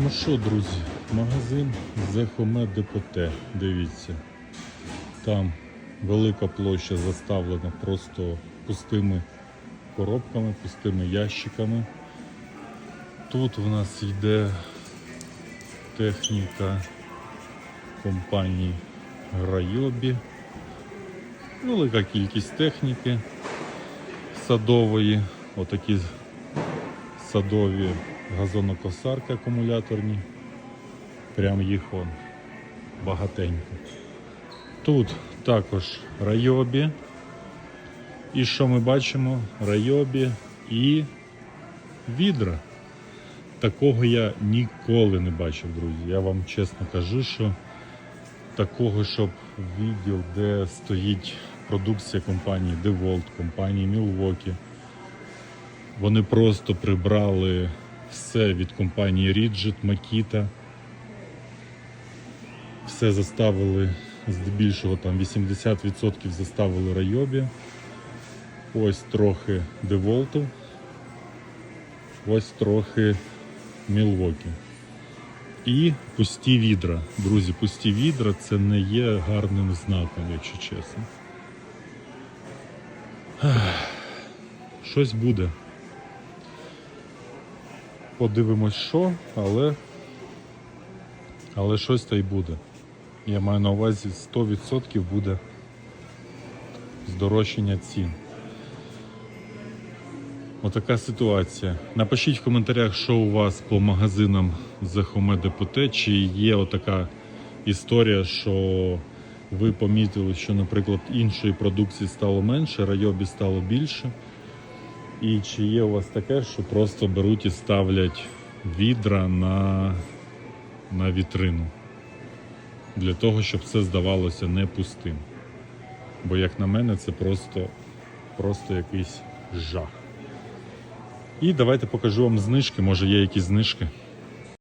Ну що, друзі, магазин Зехоме ДПТ. Дивіться. Там велика площа заставлена просто пустими коробками, пустими ящиками. Тут в нас йде техніка компанії Райобі. Велика кількість техніки садової. Отакі садові газонокосарки акумуляторні. Прям їх он багатенько. Тут також райобі. І що ми бачимо? Райобі і відра. Такого я ніколи не бачив, друзі. Я вам чесно кажу, що такого, щоб відділ, де стоїть продукція компанії DeWalt, компанії Milwaukee, вони просто прибрали все від компанії Rigid, Makita. Все заставили, здебільшого там 80% заставили Райобі. Ось трохи DeWalt, ось трохи Milwaukee. І пусті відра. Друзі, пусті відра це не є гарним знаком, якщо чесно. Щось буде. Подивимось, що, але, але щось та й буде. Я маю на увазі 100% буде здорожчання цін. Отака ситуація. Напишіть в коментарях, що у вас по магазинам Захоме ДПТ, чи є отака історія, що ви помітили, що, наприклад, іншої продукції стало менше, райобі стало більше. І чи є у вас таке, що просто беруть і ставлять відра на, на вітрину для того, щоб це здавалося не пустим. Бо, як на мене, це просто, просто якийсь жах. І давайте покажу вам знижки, може є якісь знижки.